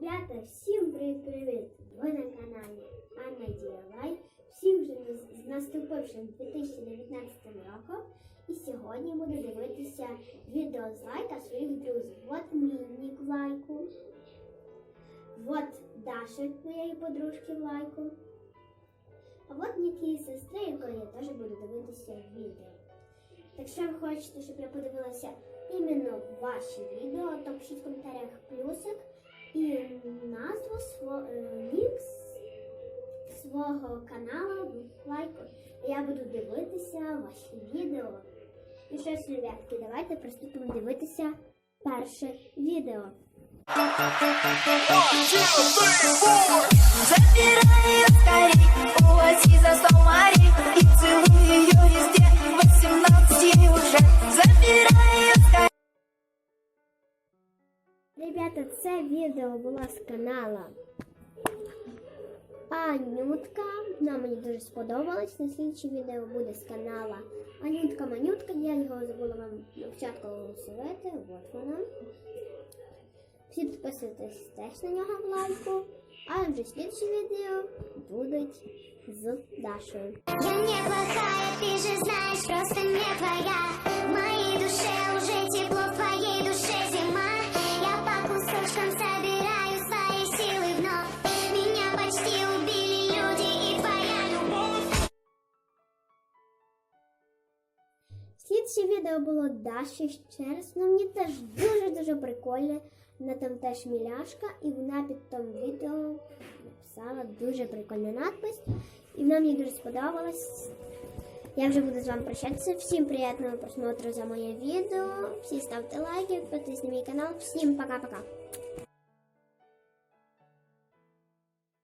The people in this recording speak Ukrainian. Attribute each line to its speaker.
Speaker 1: Ребята, всім привіт-привіт! Ви на каналі Анна Діялай. Всім вже з- наступившим 2019 роком. І сьогодні буду дивитися відео з лайка своїх друзів. От мій в лайку. От Даша, моєї подружки в лайку. А от нік її сестри, якої я теж буду дивитися відео. Так що ви хочете, щоб я подивилася іменно ваші відео, то пишіть в коментарях плюсик і назву сво, е, свого каналу лайку. Я буду дивитися ваші відео. І що ж, ребятки, давайте приступимо дивитися перше відео.
Speaker 2: Забирай ее скорей,
Speaker 1: Ребята, це відео було з канала Анютка. Вона мені дуже сподобалась. На слідче відео буде з канала Анютка Манютка. Я його забула вам на початку оголосувати. От вона. Всі підписуйтесь теж на нього в лайку. А вже слідчі відео будуть з Дашою.
Speaker 3: Я не плохая, ты же знаешь, просто не твоя
Speaker 1: Слідче відео було Даші ще мені теж дуже-дуже прикольне. Вона там теж міляшка, і вона під тим відео написала дуже прикольний надпис. І вона мені дуже сподобалась. Я вже буду з вами прощатися. Всім приємного просмотру за моє відео. Всі ставте лайки, підписуйтесь на мій канал. Всім пока-пока.